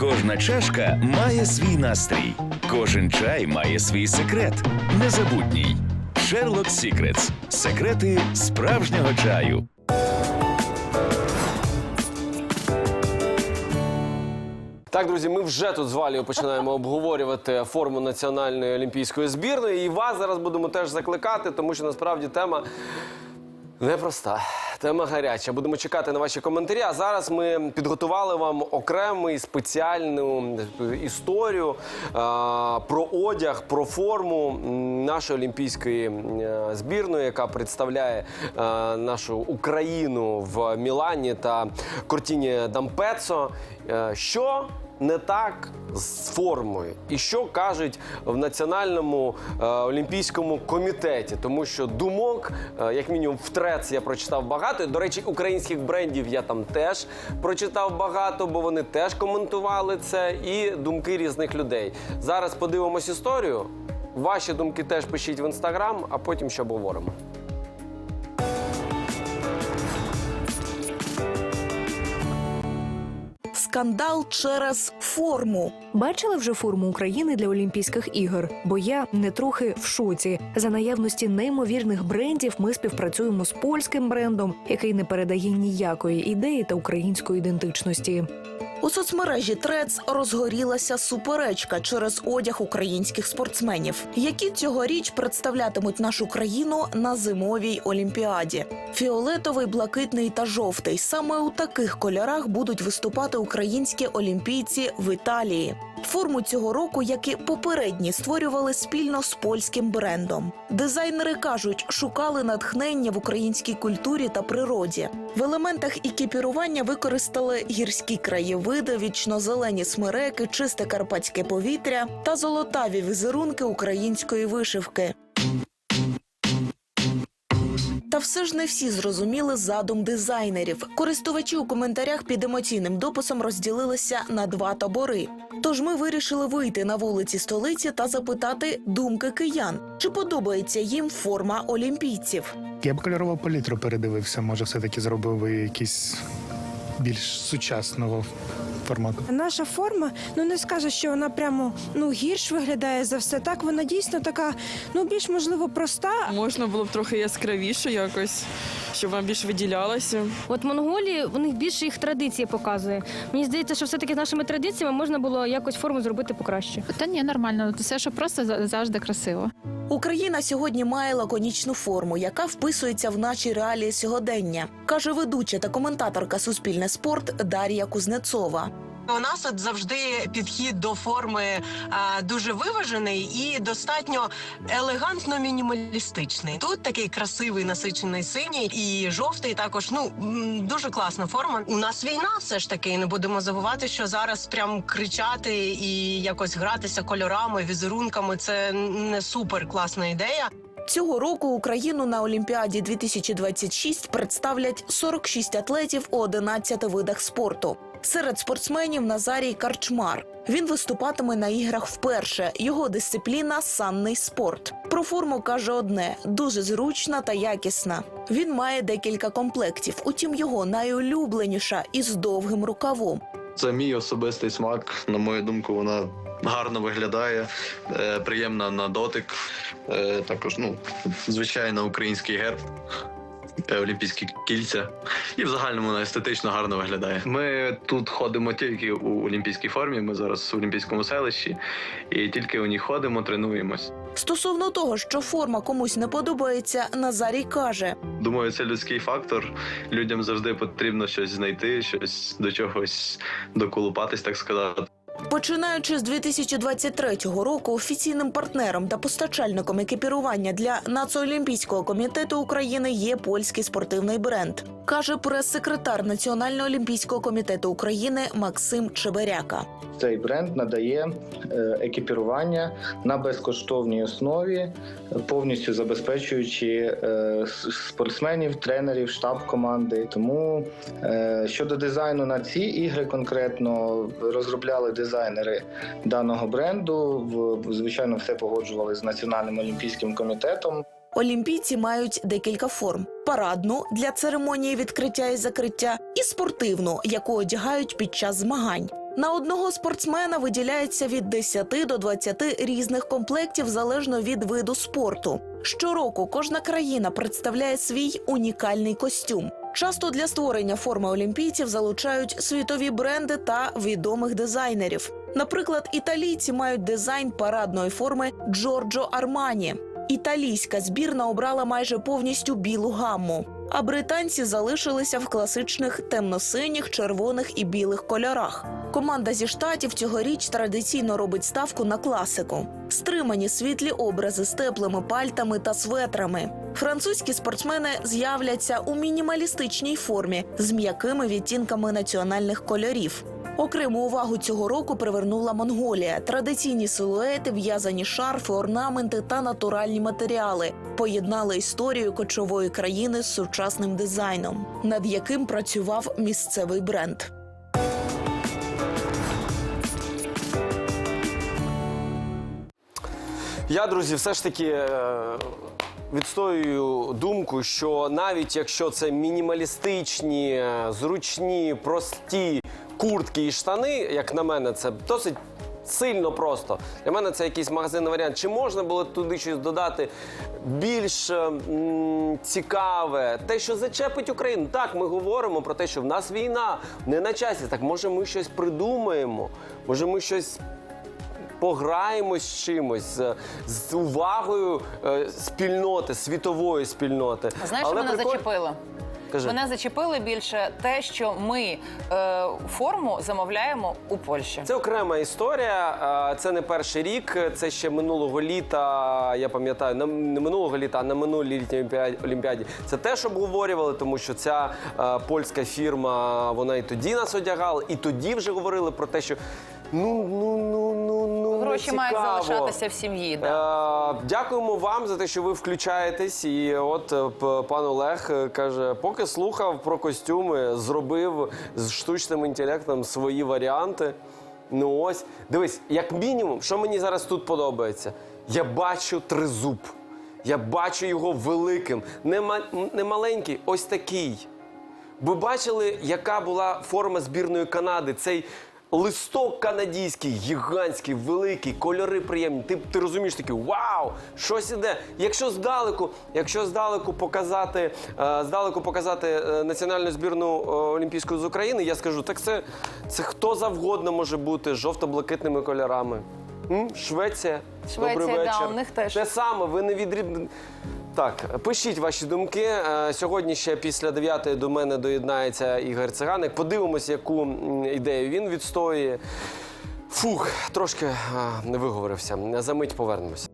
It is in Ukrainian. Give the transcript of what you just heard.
Кожна чашка має свій настрій, кожен чай має свій секрет. Незабутній. Sherlock Secrets. Секрети справжнього чаю. Так, друзі, ми вже тут з Валією починаємо обговорювати форму національної олімпійської збірної. І вас зараз будемо теж закликати, тому що насправді тема непроста. Тема гаряча. Будемо чекати на ваші коментарі. А зараз ми підготували вам окремий спеціальну історію а, про одяг, про форму нашої олімпійської е, збірної, яка представляє е, нашу Україну в Мілані та Кортіні Дампецо. Е, Що не так з формою, і що кажуть в національному е, олімпійському комітеті, тому що думок, е, як мінімум, в трец я прочитав багато. До речі, українських брендів я там теж прочитав багато, бо вони теж коментували це, і думки різних людей. Зараз подивимось історію. Ваші думки теж пишіть в інстаграм, а потім ще обговоримо. Скандал через форму. Бачили вже форму України для Олімпійських ігор, бо я не трохи в шоці. За наявності неймовірних брендів ми співпрацюємо з польським брендом, який не передає ніякої ідеї та української ідентичності. У соцмережі Трец розгорілася суперечка через одяг українських спортсменів, які цьогоріч представлятимуть нашу країну на зимовій олімпіаді. Фіолетовий, блакитний та жовтий. Саме у таких кольорах будуть виступати українські олімпійці в Італії. Форму цього року, як і попередні, створювали спільно з польським брендом. Дизайнери кажуть, шукали натхнення в українській культурі та природі. В елементах екіпірування використали гірські краєвиди, вічно-зелені смереки, чисте карпатське повітря та золотаві візерунки української вишивки. Все ж не всі зрозуміли задум дизайнерів. Користувачі у коментарях під емоційним дописом розділилися на два табори. Тож ми вирішили вийти на вулиці столиці та запитати думки киян, чи подобається їм форма олімпійців. Я б кольорову палітру передивився, може, все-таки зробив би якийсь більш сучасного формату. Наша форма, ну не скажу, що вона прямо ну гірш виглядає за все. Так вона дійсно така, ну більш можливо проста. Можна було б трохи яскравіше якось, щоб вона більш виділялася. От Монголії у них більше їх традиції показує. Мені здається, що все-таки з нашими традиціями можна було якось форму зробити покраще. Та ні, нормально. Все, що просто завжди красиво. Україна сьогодні має лаконічну форму, яка вписується в наші реалії сьогодення, каже ведуча та коментаторка Суспільне спорт Дар'я Кузнецова. У нас от завжди підхід до форми а, дуже виважений і достатньо елегантно мінімалістичний. Тут такий красивий насичений синій і жовтий. Також ну дуже класна форма. У нас війна, все ж таки. Не будемо забувати, що зараз прям кричати і якось гратися кольорами, візерунками. Це не супер класна ідея. Цього року Україну на Олімпіаді 2026 представлять 46 атлетів у 11 видах спорту. Серед спортсменів Назарій Карчмар. Він виступатиме на іграх вперше. Його дисципліна санний спорт. Про форму каже одне: дуже зручна та якісна. Він має декілька комплектів, утім його найулюбленіша із довгим рукавом. Це мій особистий смак. На мою думку, вона гарно виглядає, е, приємна на дотик. Е, також, ну, звичайно, український герб. Е, Олімпійські кільця, і в загальному вона естетично гарно виглядає. Ми тут ходимо тільки у олімпійській формі. Ми зараз в олімпійському селищі, і тільки у ній ходимо, тренуємось. Стосовно того, що форма комусь не подобається, Назарій каже: Думаю, це людський фактор. Людям завжди потрібно щось знайти, щось до чогось доколупатись, так сказати. Починаючи з 2023 року, офіційним партнером та постачальником екіпірування для Націоолімпійського комітету України є польський спортивний бренд, каже прес-секретар Національного олімпійського комітету України Максим Чеберяка. Цей бренд надає е, екіпірування на безкоштовній основі, повністю забезпечуючи е, спортсменів, тренерів, штаб команди. Тому е, щодо дизайну на ці ігри конкретно розробляли дизайнери даного бренду. В звичайно, все погоджували з національним олімпійським комітетом. Олімпійці мають декілька форм: парадну для церемонії відкриття і закриття, і спортивну, яку одягають під час змагань. На одного спортсмена виділяється від 10 до 20 різних комплектів залежно від виду спорту. Щороку кожна країна представляє свій унікальний костюм. Часто для створення форми олімпійців залучають світові бренди та відомих дизайнерів. Наприклад, італійці мають дизайн парадної форми Джорджо Армані. Італійська збірна обрала майже повністю білу гамму, а британці залишилися в класичних темно-синіх, червоних і білих кольорах. Команда зі штатів цьогоріч традиційно робить ставку на класику: стримані світлі образи з теплими пальтами та светрами. Французькі спортсмени з'являться у мінімалістичній формі з м'якими відтінками національних кольорів. Окрему увагу цього року привернула Монголія. Традиційні силуети, в'язані шарфи, орнаменти та натуральні матеріали поєднали історію кочової країни з сучасним дизайном, над яким працював місцевий бренд. Я, друзі, все ж таки е, відстоюю думку, що навіть якщо це мінімалістичні, е, зручні, прості куртки і штани, як на мене, це досить. Сильно просто. Для мене це якийсь магазинний варіант. Чи можна було туди щось додати більш е, цікаве, те, що зачепить Україну? Так, ми говоримо про те, що в нас війна не на часі. Так може ми щось придумаємо, може ми щось пограємось з чимось з, увагою е, спільноти, світової спільноти. Знаєш, що мене приколь- зачепило? Кажи. Мене зачепило більше те, що ми е, форму замовляємо у Польщі. Це окрема історія. е, Це не перший рік. Це ще минулого літа. Я пам'ятаю, не минулого літа, а на минулій літній олімпіаді-. Це теж обговорювали, тому що ця е, польська фірма вона і тоді нас одягала, і тоді вже говорили про те, що ну ну ну ну Гроші мають цікаво. залишатися в сім'ї. Да. Е, Дякуємо вам за те, що ви включаєтесь. І от е, пан Олег е, каже, поки слухав про костюми, зробив з штучним інтелектом свої варіанти. Ну ось, дивись, як мінімум, що мені зараз тут подобається? Я бачу тризуб. Я бачу його великим, не, ма- не маленький, ось такий. Ви бачили, яка була форма збірної Канади? Цей листок канадійський, гігантський, великий, кольори приємні. Ти, ти розумієш такий вау! Щось іде. Якщо здалеку, якщо здалеку показати, е, здалеку показати е, національну збірну е, олімпійську з України, я скажу, так це, це хто завгодно може бути жовто-блакитними кольорами. М? Швеція. Швеція, Добрий да, у них теж. Те саме, ви не відріб... Так, пишіть ваші думки. Е, Сьогодні ще після 9 до мене доєднається Ігор Циганик. Подивимось, яку ідею він відстоює. Фух, трошки не виговорився. За мить повернемось.